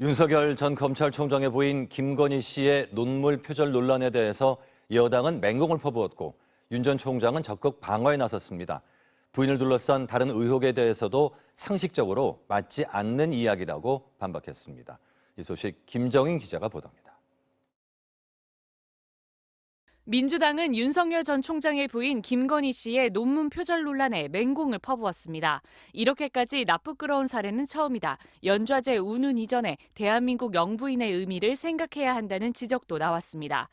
윤석열 전 검찰총장의 부인 김건희 씨의 논물 표절 논란에 대해서 여당은 맹공을 퍼부었고 윤 전 총장은 적극 방어에 나섰습니다. 부인을 둘러싼 다른 의혹에 대해서도 상식적으로 맞지 않는 이야기라고 반박했습니다. 이 소식 김정인 기자가 보도합니다. 민주당은 윤석열 전 총장의 부인 김건희 씨의 논문 표절 논란에 맹공을 퍼부었습니다. 이렇게까지 나쁘끄러운 사례는 처음이다. 연좌제 운운 이전에 대한민국 영부인의 의미를 생각해야 한다는 지적도 나왔습니다.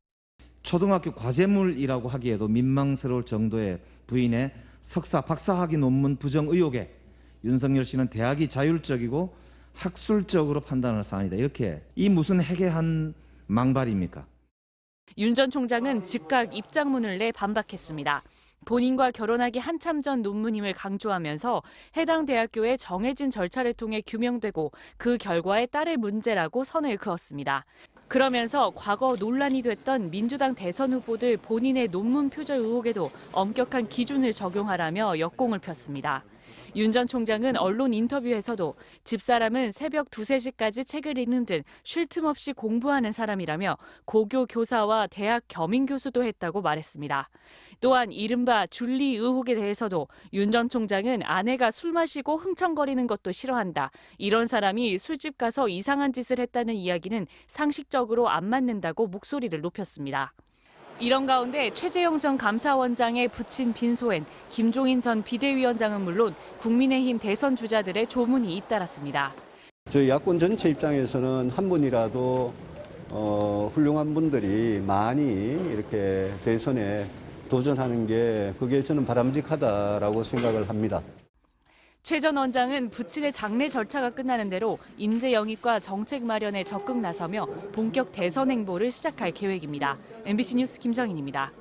초등학교 과제물이라고 하기에도 민망스러울 정도의 부인의 석사, 박사학위 논문 부정 의혹에 윤석열 씨는 대학이 자율적이고 학술적으로 판단할 사안이다. 이렇게 이 무슨 해괴한 망발입니까? 윤 전 총장은 즉각 입장문을 내 반박했습니다. 본인과 결혼하기 한참 전 논문임을 강조하면서 해당 대학교의 정해진 절차를 통해 규명되고 그 결과에 따를 문제라고 선을 그었습니다. 그러면서 과거 논란이 됐던 민주당 대선 후보들 본인의 논문 표절 의혹에도 엄격한 기준을 적용하라며 역공을 폈습니다. 윤 전 총장은 언론 인터뷰에서도 집사람은 새벽 두세 시까지 책을 읽는 등 쉴 틈 없이 공부하는 사람이라며 고교 교사와 대학 겸임 교수도 했다고 말했습니다. 또한 이른바 줄리 의혹에 대해서도 윤 전 총장은 아내가 술 마시고 흥청거리는 것도 싫어한다. 이런 사람이 술집 가서 이상한 짓을 했다는 이야기는 상식적으로 안 맞는다고 목소리를 높였습니다. 이런 가운데 최재형 전 감사원장의 부친 빈소엔 김종인 전 비대위원장은 물론 국민의힘 대선 주자들의 조문이 잇따랐습니다. 저희 야권 전체 입장에서는 한 분이라도 어, 훌륭한 분들이 많이 이렇게 대선에 도전하는 게 그게 저는 바람직하다라고 생각을 합니다. 최 전 원장은 부친의 장례 절차가 끝나는 대로 인재 영입과 정책 마련에 적극 나서며 본격 대선 행보를 시작할 계획입니다. MBC 뉴스 김정인입니다.